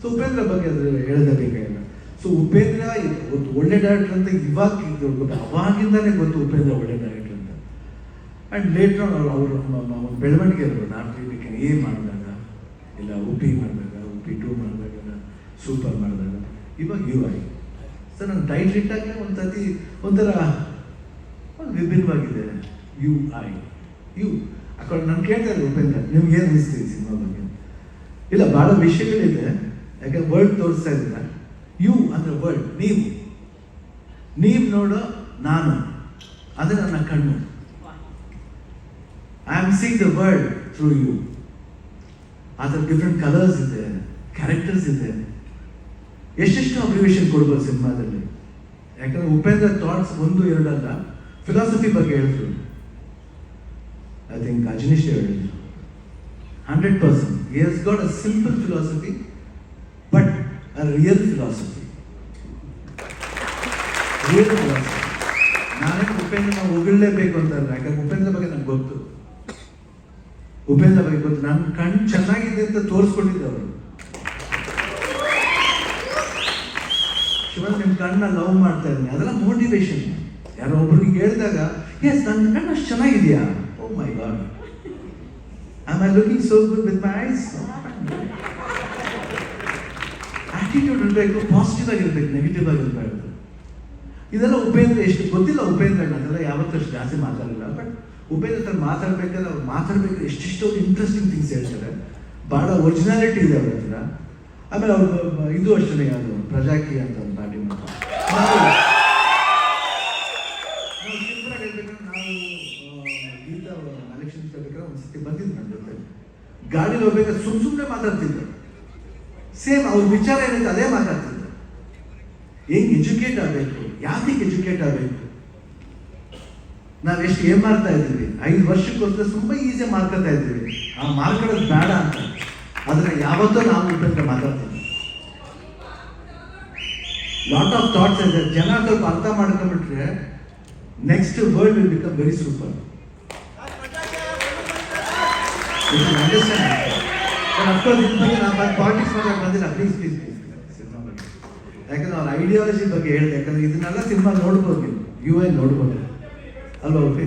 So Upendra ಬಗ್ಗೆ ಅದ್ರ ಹೇಳಲೇಬೇಕಾಗಿಲ್ಲ so Upendra ಒಂದು ಒಳ್ಳೆ ಡೈರೆಕ್ಟರ್ ಅಂತ ಇವಾಗ ಗೊತ್ತು ಅವಾಗಿಂದಾನೇ ಗೊತ್ತು ಉಪೇಂದ್ರ ಒಳ್ಳೆ ಡೈರೆಕ್ಟರ್ ಅಂತ. ಆ್ಯಂಡ್ ಲೇಟರ್ ಅವ್ರು ಅವರು ಬೆಳವಣಿಗೆ ಅವರು ನಾನ್ ಕ್ಲಿನಿಕ್ ಎ ಮಾಡಿದಾಗ, ಇಲ್ಲ ಉಪಿ ಮಾಡಿದಾಗ, ಉಪಿ ಟು ಮಾಡಿದಾಗ, ಸೂಪರ್ ಮಾಡಿದಾಗ. ಇವಾಗ ಯು ಐ ಸೊ ನಾನು ಟೈಟ್ ಇಟ್ಟಾಗೆ ಒಂದು ಸತಿ ಒಂಥರ ಒಂದು ವಿಭಿನ್ನವಾಗಿದೆ. ಯು ಐ ಯು ಅಕೌಂಟ್ ನಾನು ಕೇಳ್ತಾ ಇದ್ದೆ ಉಪೇಂದ್ರ, ನಿಮ್ಗೆ ಏನು ಅನಿಸ್ತೀವಿ ಸಿನಿಮಾ ಬಗ್ಗೆ? ಇಲ್ಲ, ಭಾಳ ವಿಷಯಗಳಿದೆ. ಯಾಕಂದ್ರೆ ವರ್ಲ್ಡ್ ತೋರಿಸ್ತಾ ಇದ್ದೀರ ಯು ಅಂದ್ರೆ ವರ್ಲ್ಡ್ ನೀವು. ನೀವು ನೋಡೋ ನಾನು. ಅದು ನನ್ನ ಕಣ್ಣು. I am seeing the world through you ಅದರ ಡಿಫ್ರೆಂಟ್ ಕಲರ್ಸ್ ಇದೆ ಕ್ಯಾರೆಕ್ಟರ್ಸ್ ಇದೆ. ಎಷ್ಟೆಷ್ಟು ಅಬ್ರಿವೇಷನ್ ಕೊಡ್ಬೋದು ಸಿನಿಮಾದಲ್ಲಿ. ಯಾಕಂದ್ರೆ ಉಪೇಂದ್ರ ಥಾಟ್ಸ್ ಒಂದು ಎರಡಲ್ಲ ಫಿಲಾಸಫಿ ಬಗ್ಗೆ ಹೇಳಿದ್ರು. ಐ ಥಿಂಕ್ ಅಜನೀಶ್ ಹೇಳಿದ್ರು. Hundred percent got a simple philosophy real philosophy. Real philosophy ನಾನೇ ಉಪೇಂದ್ರ ಹೊಗಳಲೇಬೇಕು ಅಂತ ಯಾಕಂದ್ರೆ ಉಪೇಂದ್ರ ಬಗ್ಗೆ ನಂಗೆ ಗೊತ್ತು. ಉಪೇಂದ್ರ ಬಗ್ಗೆ ಗೊತ್ತು. ನನ್ನ ಕಣ್ಣು ಚೆನ್ನಾಗಿದೆ ಅಂತ ತೋರಿಸ್ಕೊಂಡಿದ್ದೆ ಅವರು ಶಿವನ್ ನಿಮ್ಮ ಕಣ್ಣ ಲವ್ ಮಾಡ್ತಾ ಇದ್ದೀನಿ. ಅದೆಲ್ಲ ಮೋಟಿವೇಶನ್ ಯಾರೋ ಒಬ್ರಿಗೆ ಹೇಳಿದಾಗ ಎಸ್ ನನ್ನ ಕಣ್ಣು ಚೆನ್ನಾಗಿದೆಯಾ? ಓ my god I'm looking so good with my eyes? Attitude ಇರಬೇಕು ಪಾಸಿಟಿವ್ ಆಗಿರ್ಬೇಕು ನೆಗೆಟಿವ್ ಆಗಿರಬೇಕು ಇದೆಲ್ಲ ಉಪೇಂದ್ರ, ಎಷ್ಟು ಗೊತ್ತಿಲ್ಲ ಉಪೇಂದ್ರ ಅದೆಲ್ಲ ಯಾವತ್ತೂ ಅಷ್ಟು ಜಾಸ್ತಿ ಮಾತಾಡಲಿಲ್ಲ. ಬಟ್ ಉಪೇಂದ್ರ ಹತ್ರ ಮಾತಾಡ್ಬೇಕಾದ್ರೆ ಅವ್ರು ಮಾತಾಡ್ಬೇಕಾದ್ರೆ ಎಷ್ಟೆಷ್ಟೋ ಇಂಟ್ರೆಸ್ಟಿಂಗ್ ಥಿಂಗ್ಸ್ ಹೇಳ್ತಾರೆ. ಭಾಳ ಒರಿಜಿನಾಲಿಟಿ ಇದೆ ಅವ್ರ ಹತ್ರ. ಆಮೇಲೆ ಅವ್ರ, ಇದು ಅಷ್ಟೇ ಯಾವುದು, ಪ್ರಜಾಕಿ ಅಂತ ಒಂದು ಪಾರ್ಟಿ ಮಾಡ್ತಾರೆ. ಗೀತಾ ಎಲೆಕ್ಷನ್ ಬೇಕಾದ್ರೆ ಒಂದು ಸತಿ ಬಂದಿದ್ದು ನನ್ನ ಜೊತೆ. ಗಾಡಿಲಿ ಹೋಗ್ಬೇಕಾದ್ರೆ ಸುಮ್ ಸುಮ್ಮನೆ ಮಾತಾಡ್ತಿದ್ರು. ಸೇಮ್ ಅವ್ರ ವಿಚಾರ ಏನಿದೆ ಅದೇ ಮಾತಾಡ್ತಿದ್ರು. ಹೆಂಗ್ ಎಜುಕೇಟ್ ಆಗಬೇಕು? ಯಾಕೆ ಎಜುಕೇಟ್ ಆಗಬೇಕು? ನಾವ್ ಎಷ್ಟು ಏನ್ ಮಾಡ್ತಾ ಇದ್ದೀವಿ? ಐದು ವರ್ಷಕ್ಕೊಂದ್ರೆ ತುಂಬಾ ಈಸಿ ಮಾರ್ಕೊತಾ ಇದ್ದೀವಿ. ಆ ಮಾಡ್ಕೊಳ್ಳೋದು ಬೇಡ ಅಂತ. ಅದನ್ನ ಯಾವತ್ತೂ ನಾವು ಇಟ್ಟಂತೆ ಮಾತಾಡ್ತೀವಿ. ಲಾಟ್ ಆಫ್ ಥಾಟ್ಸ್ ಇದೆ. ಜನ ಸ್ವಲ್ಪ ಅರ್ಥ ಮಾಡ್ಕೊಂಡ್ಬಿಟ್ರೆ next world will become very super ಬಗ್ಗೆ ನಾನು ಪಾಲಿಟಿಕ್ಸ್ ಮಾಡೋಕೆ ಬಂದಿಲ್ಲ ಪ್ಲೀಸ್ ಪ್ಲೀಸ್ ಪ್ಲೀಸ್ ಸಿನಿಮಾ ಯಾಕಂದ್ರೆ ಅವ್ರ ಐಡಿಯಾಲಜಿ ಬಗ್ಗೆ ಹೇಳಿದೆ, ಯಾಕಂದ್ರೆ ಇದನ್ನೆಲ್ಲ ಸಿನಿಮಾ ನೋಡ್ಬೋದು ನೀವು. ಯು ಐ ನೋಡ್ಬೋದು. ಅಲ್ವಾ ಓಕೆ